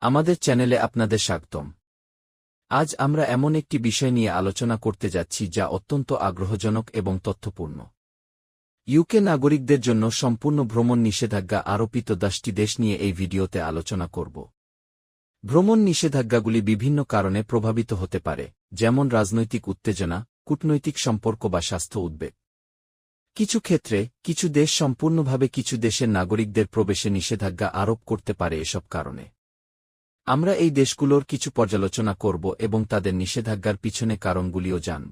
আমাদের চ্যানেলে আপনাদের স্বাগতম। আজ আমরা এমন একটি বিষয় নিয়ে আলোচনা করতে যাচ্ছি যা অত্যন্ত আগ্রহজনক এবং তথ্যপূর্ণ। ইউকে নাগরিকদের জন্য সম্পূর্ণ ভ্রমণ নিষেধাজ্ঞা আরোপিত দশটি দেশ নিয়ে এই ভিডিওতে আলোচনা করব। ভ্রমণ নিষেধাজ্ঞাগুলি বিভিন্ন কারণে প্রভাবিত হতে পারে, যেমন রাজনৈতিক উত্তেজনা, কূটনৈতিক সম্পর্ক বা স্বাস্থ্য উদ্বেগ। কিছু ক্ষেত্রে, কিছু দেশ সম্পূর্ণভাবে কিছু দেশের নাগরিকদের প্রবেশে নিষেধাজ্ঞা আরোপ করতে পারে এসব কারণে। আমরা এই দেশগুলোর কিছু পর্যালোচনা করব এবং তাদের নিষেধাজ্ঞার পিছনে কারণগুলিও জানব।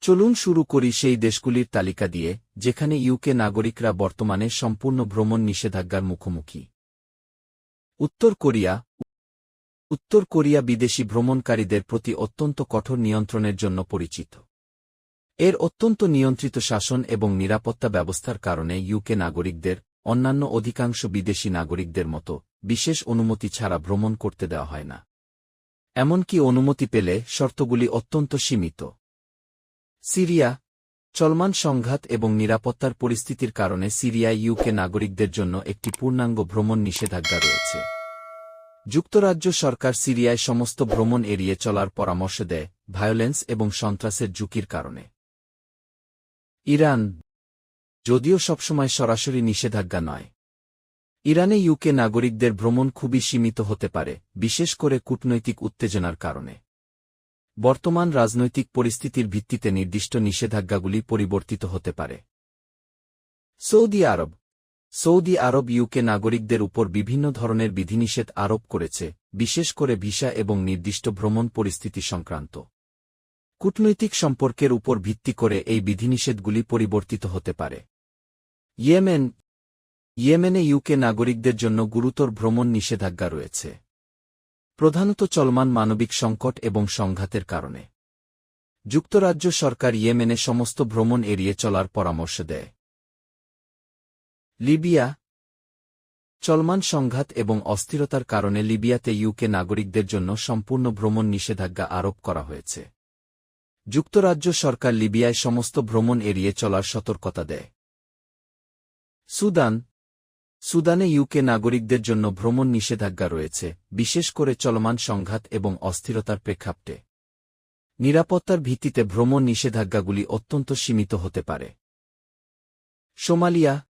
চলুন শুরু করি সেই দেশগুলির তালিকা দিয়ে, যেখানে ইউকে নাগরিকরা বর্তমানে সম্পূর্ণ ভ্রমণ নিষেধাজ্ঞার মুখোমুখি। উত্তর কোরিয়া উত্তর কোরিয়া বিদেশি ভ্রমণকারীদের প্রতি অত্যন্ত কঠোর নিয়ন্ত্রণের জন্য পরিচিত। এর অত্যন্ত নিয়ন্ত্রিত শাসন এবং নিরাপত্তা ব্যবস্থার কারণে ইউকে নাগরিকদের অন্যান্য অধিকাংশ বিদেশি নাগরিকদের মতো বিশেষ অনুমতি ছাড়া ভ্রমণ করতে দেওয়া হয় না। এমনকি অনুমতি পেলে শর্তগুলি অত্যন্ত সীমিত। সিরিয়া, চলমান সংঘাত এবং নিরাপত্তার পরিস্থিতির কারণে সিরিয়ায় ইউকে নাগরিকদের জন্য একটি পূর্ণাঙ্গ ভ্রমণ নিষেধাজ্ঞা রয়েছে। যুক্তরাজ্য সরকার সিরিয়ায় সমস্ত ভ্রমণ এড়িয়ে চলার পরামর্শ দেয় ভায়োলেন্স এবং সন্ত্রাসের ঝুঁকির কারণে। ইরান যদিও সবসময় সরাসরি নিষেধাজ্ঞা নয়। ইরানে ইউকে নাগরিকদের ভ্রমণ খুবই সীমিত হতে পারে, বিশেষ করে কূটনৈতিক উত্তেজনার কারণে। বর্তমান রাজনৈতিক পরিস্থিতির ভিত্তিতে নির্দিষ্ট নিষেধাজ্ঞাগুলি পরিবর্তিত হতে পারে। Saudi Arabia. Saudi Arabia UK নাগরিকদের উপর বিভিন্ন ধরনের বিধিনিষেধ আরোপ করেছে, বিশেষ করে ভিসা এবং নির্দিষ্ট ভ্রমণ পরিস্থিতি সংক্রান্ত। কূটনৈতিক সম্পর্কের উপর ভিত্তি করে এই বিধিনিষেধগুলি পরিবর্তিত হতে পারে। ইয়েমেন, ইয়েমেনে ইউকে নাগরিকদের জন্য গুরুতর ভ্রমণ নিষেধাজ্ঞা রয়েছে। প্রধানত চলমান মানবিক সংকট এবং সংঘাতের কারণে। যুক্তরাজ্য সরকার ইয়েমেনে সমস্ত ভ্রমণ এড়িয়ে চলার পরামর্শ দেয়। লিবিয়া, চলমান সংঘাত এবং অস্থিরতার কারণে লিবিয়াতে ইউকে নাগরিকদের জন্য সম্পূর্ণ ভ্রমণ নিষেধাজ্ঞা আরোপ করা হয়েছে। যুক্তরাজ্য সরকার লিবিয়ায় সমস্ত ভ্রমণ এড়িয়ে চলার সতর্কতা দেয়। সুদান। সুদানে ইউকে নাগরিকদের জন্য ভ্রমণ নিষেধাজ্ঞা রয়েছে, বিশেষ করে চলমান সংঘাত এবং অস্থিরতার প্রেক্ষাপটে। নিরাপত্তার ভিত্তিতে ভ্রমণ নিষেধাজ্ঞাগুলি অত্যন্ত সীমিত হতে পারে। সোমালিয়া।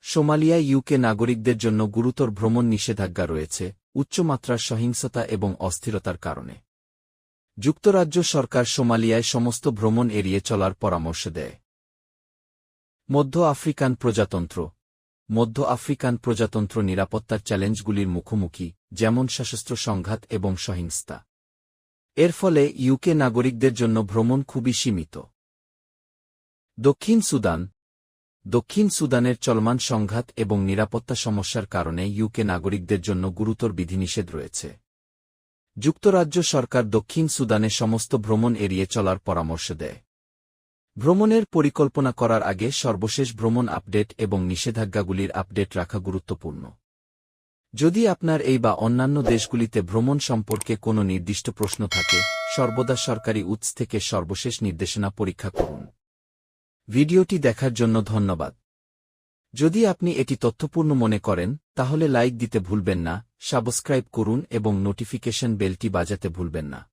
সোমালিয়ায় ইউকে নাগরিকদের জন্য গুরুতর ভ্রমণ নিষেধাজ্ঞা রয়েছে, উচ্চমাত্রার সহিংসতা এবং অস্থিরতার কারণে। যুক্তরাজ্য সরকার সোমালিয়ায় সমস্ত ভ্রমণ এড়িয়ে চলার পরামর্শ দেয়। মধ্য আফ্রিকান প্রজাতন্ত্র। মধ্য আফ্রিকান প্রজাতন্ত্র নিরাপত্তার চ্যালেঞ্জগুলির মুখোমুখি, যেমন সশস্ত্র সংঘাত এবং সহিংসতা। এর ফলে ইউকে নাগরিকদের জন্য ভ্রমণ খুবই সীমিত। দক্ষিণ সুদান। দক্ষিণ সুদানের চলমান সংঘাত এবং নিরাপত্তা সমস্যার কারণে ইউকে নাগরিকদের জন্য গুরুতর বিধিনিষেধ রয়েছে। যুক্তরাজ্য সরকার দক্ষিণ সুদানে সমস্ত ভ্রমণ এড়িয়ে চলার পরামর্শ দেয়। ভ্রমণের পরিকল্পনা করার আগে সর্বশেষ ভ্রমণ আপডেট এবং নিষেধাজ্ঞাগুলির আপডেট রাখা গুরুত্বপূর্ণ। যদি আপনার এই বা অন্যান্য দেশগুলিতে ভ্রমণ সম্পর্কে কোনো নির্দিষ্ট প্রশ্ন থাকে, সর্বদা সরকারি উৎস থেকে সর্বশেষ নির্দেশনা পরীক্ষা করুন। ভিডিওটি দেখার জন্য ধন্যবাদ। যদি আপনি এটি তথ্যপূর্ণ মনে করেন, তাহলে লাইক দিতে ভুলবেন না, সাবস্ক্রাইব করুন এবং নোটিফিকেশন বেলটি বাজাতে ভুলবেন না।